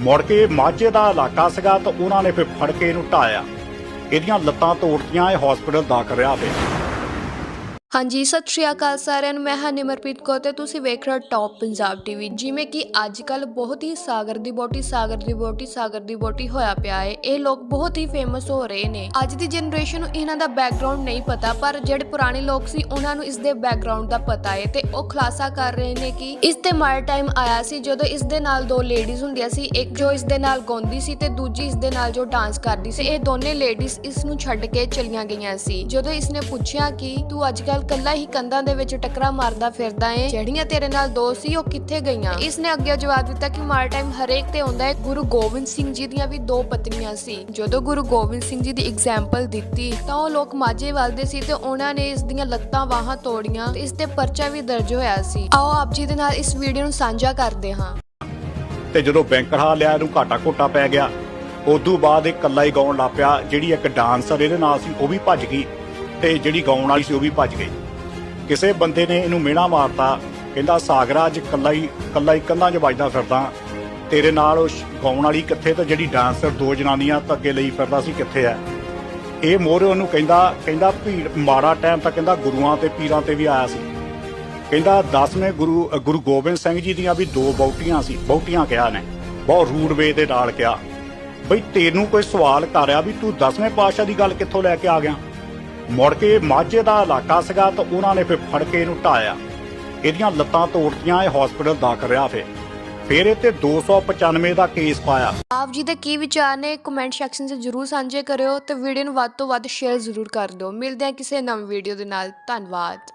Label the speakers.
Speaker 1: ਮੁੜ ਕੇ ਮਾਝੇ ਦਾ ਇਲਾਕਾ ਸੀਗਾ ਤਾਂ ਉਹਨਾਂ ਨੇ ਫਿਰ ਫੜ ਕੇ ਇਹਨੂੰ ਢਾਇਆ ਇਹਦੀਆਂ ਲੱਤਾਂ ਤੋੜਤੀਆਂ, ਇਹ ਹਸਪੀਟਲ ਦਾਖਲ ਰਿਹਾ ਵੇ
Speaker 2: ਹਾਂਜੀ, ਸਤਿ ਸ਼੍ਰੀ ਅਕਾਲ ਸਾਰਿਆਂ ਨੂੰ। ਮੈਂ ਹਾਂ ਨਿਮਰਪ੍ਰੀਤ ਕੌਰ ਤੇ ਤੁਸੀਂ ਵੇਖ ਰਹੇ ਹੋ ਟੌਪ ਪੰਜਾਬ ਟੀਵੀ ਜਿਵੇਂ ਕਿ ਅੱਜ ਕੱਲ ਬਹੁਤ ਹੀ ਸਾਗਰ ਦੀ ਬੋਟੀ ਸਾਗਰ ਦੀ ਬੋਟੀ ਸਾਗਰ ਦੀ ਬੋਟੀ ਹੋਇਆ ਪਿਆ ਹੈ। ਇਹ ਲੋਕ ਬਹੁਤ ਹੀ ਫੇਮਸ ਹੋ ਰਹੇ ਨੇ। ਅੱਜ ਦੀ ਜਨਰੇਸ਼ਨ ਨੂੰ ਇਹਨਾਂ ਦਾ ਬੈਕਗ੍ਰਾਉਂਡ ਨਹੀਂ ਪਤਾ, ਪਰ ਜਿਹੜੇ ਪੁਰਾਣੇ ਲੋਕ ਸੀ, ਉਹਨਾਂ ਨੂੰ ਇਸ ਦੇ ਬੈਕਗ੍ਰਾਉਂਡ ਦਾ ਪਤਾ ਏ ਤੇ ਉਹ ਖੁਲਾਸਾ ਕਰ ਰਹੇ ਨੇ ਕਿ ਇਸ ਤੇ ਮਾਰ ਟਾਈਮ ਆਇਆ ਸੀ, ਜਦੋਂ ਇਸ ਦੇ ਨਾਲ ਦੋ ਲੇਡੀਜ਼ ਹੁੰਦੀਆਂ ਸੀ, ਇੱਕ ਜੋ ਇਸ ਦੇ ਨਾਲ ਗਾਉਂਦੀ ਸੀ ਤੇ ਦੂਜੀ ਇਸ ਦੇ ਨਾਲ ਜੋ ਡਾਂਸ ਕਰਦੀ ਸੀ। ਇਹ ਦੋਨੇ ਲੇਡੀਜ਼ ਇਸ ਨੂੰ ਛੱਡ ਕੇ ਚਲੀਆਂ ਗਈਆਂ ਸੀ। ਜਦੋਂ ਇਸ ਨੇ ਪੁੱਛਿਆ ਕਿ ਤੂੰ ਅੱਜ ਕੱਲ ਕੱਲਾ ਹੀ ਕੰਧਾਂ ਦੇ ਵਿੱਚ ਟਕਰਾ ਮਾਰਦਾ ਫਿਰਦਾ ਏ। ਜਿਹੜੀਆਂ ਤੇਰੇ ਨਾਲ ਦੋ ਸੀ, ਉਹ ਕਿੱਥੇ ਗਈਆਂ? ਇਸ ਨੇ ਅੱਗੇ ਜਵਾਬ ਦਿੱਤਾ ਕਿ ਮਾਰ ਟਾਈਮ ਹਰੇਕ ਤੇ ਹੁੰਦਾ ਹੈ ਗੁਰੂ ਗੋਬਿੰਦ ਸਿੰਘ ਜੀ ਦੀਆਂ ਵੀ ਦੋ ਪਤਨੀਆਂ ਸੀ। ਜਦੋਂ ਗੁਰੂ ਗੋਬਿੰਦ ਸਿੰਘ ਜੀ ਦੀ ਐਗਜ਼ਾਮਪਲ ਦਿੱਤੀ, ਤਾਂ ਉਹ ਲੋਕ ਮਾਝੇ ਵੱਲਦੇ ਸੀ ਤੇ ਉਹਨਾਂ ਨੇ ਇਸ ਦੀਆਂ ਲੱਤਾਂ ਬਾਹਾਂ ਤੋੜੀਆਂ ਤੇ ਇਸ ਤੇ ਪਰਚਾ ਵੀ ਦਰਜ ਹੋਇਆ ਸੀ। ਆਓ ਆਪ ਜੀ ਦੇ ਨਾਲ ਇਸ ਵੀਡੀਓ ਨੂੰ ਸਾਂਝਾ ਕਰਦੇ ਹਾਂ।
Speaker 1: ਤੇ ਜਦੋਂ ਬੈਂਕਰ ਲਿਆ, ਇਹਨੂੰ ਘਾਟਾ ਘੋਟਾ ਪੈ ਗਿਆ। ਉਦੋਂ ਬਾਅਦ ਇਹ ਇਕੱਲਾ ਹੀ ਗਾਉਣ ਲੱਗ ਪਿਆ, ਜਿਹੜੀ ਇੱਕ ਡਾਂਸਰ ਇਹਦੇ ਨਾਲ ਸੀ, ਉਹ ਵੀ ਭੱਜ ਗਈ। ਤੇ ਜਿਹੜੀ ਗਾਉਣ ਵਾਲੀ ਸੀ ਉਹ ਵੀ ਭੱਜ ਗਈ। ਕਿਸੇ ਬੰਦੇ ਨੇ ਇਹਨੂੰ ਮਿਹਣਾ ਮਾਰਤਾ, ਕਹਿੰਦਾ, ਸਾਗਰਾ, ਅੱਜ ਇਕੱਲਾ ਹੀ ਇਕੱਲਾ ਹੀ ਕੰਧਾਂ 'ਚ ਵੱਜਦਾ ਫਿਰਦਾ। ਤੇਰੇ ਨਾਲ ਉਹ ਗਾਉਣ ਵਾਲੀ ਕਿੱਥੇ ਤੇ ਜਿਹੜੀ ਡਾਂਸਰ ਦੋ ਜਨਾਨੀਆਂ ਤਾਂ ਅੱਗੇ ਲਈ ਫਿਰਦਾ ਸੀ ਕਿੱਥੇ ਆ ਇਹ ਮੋਰੇ ਉਹਨੂੰ ਕਹਿੰਦਾ ਕਹਿੰਦਾ, ਭੀੜ, ਮਾੜਾ ਟਾਈਮ ਤਾਂ ਕਹਿੰਦਾ ਗੁਰੂਆਂ ਤੇ, ਪੀਰਾਂ ਤੇ ਵੀ ਆਇਆ ਸੀ। ਕਹਿੰਦਾ 10ਵੇਂ ਗੁਰੂ ਗੁਰੂ ਗੋਬਿੰਦ ਸਿੰਘ ਜੀ ਦੀਆਂ ਵੀ ਦੋ ਬੌਟੀਆਂ ਸੀ, ਬੌਟੀਆਂ ਕਿਹਾ ਨੇ, ਬਹੁਤ ਰੂਡ ਵੇ ਦੇ ਨਾਲ ਕਿਹਾ। ਬਈ ਤੈਨੂੰ ਕੋਈ ਸਵਾਲ ਕਰ ਰਿਹਾ ਵੀ ਤੂੰ 10ਵੇਂ ਪਾਤਸ਼ਾਹ ਦੀ ਗੱਲ ਕਿੱਥੋਂ ਲੈ ਕੇ ਆ ਗਿਆ? ਮੁੜ ਕੇ ਮਾਝੇ ਦਾ ਇਲਾਕਾ ਸੀਗਾ ਤਾਂ ਉਹਨਾਂ ਨੇ ਫਿਰ ਫੜ ਕੇ ਇਹਨੂੰ ਢਾਇਆ ਇਹਦੀਆਂ ਲੱਤਾਂ ਤੋੜਤੀਆਂ, ਇਹ ਹਸਪੀਟਲ ਦਾਖਲ ਰਿਹਾ ਫਿਰ। ਫਿਰ ਇਹ ਤੇ 295 ਦਾ ਕੇਸ ਪਾਇਆ।
Speaker 2: ਆਪ ਜੀ ਦੇ ਕੀ ਵਿਚਾਰ ਨੇ? ਕਮੈਂਟ ਸੈਕਸ਼ਨ 'ਚ ਜਰੂਰ ਸਾਂਝੇ ਕਰਿਓ ਤੇ ਵੀਡੀਓ ਨੂੰ ਵੱਧ ਤੋਂ ਵੱਧ ਸ਼ੇਅਰ ਜ਼ਰੂਰ ਕਰ ਦਿਓ। ਮਿਲਦੇ ਹਾਂ ਕਿਸੇ ਨਵੀਂ ਵੀਡੀਓ ਦੇ ਨਾਲ। ਧੰਨਵਾਦ।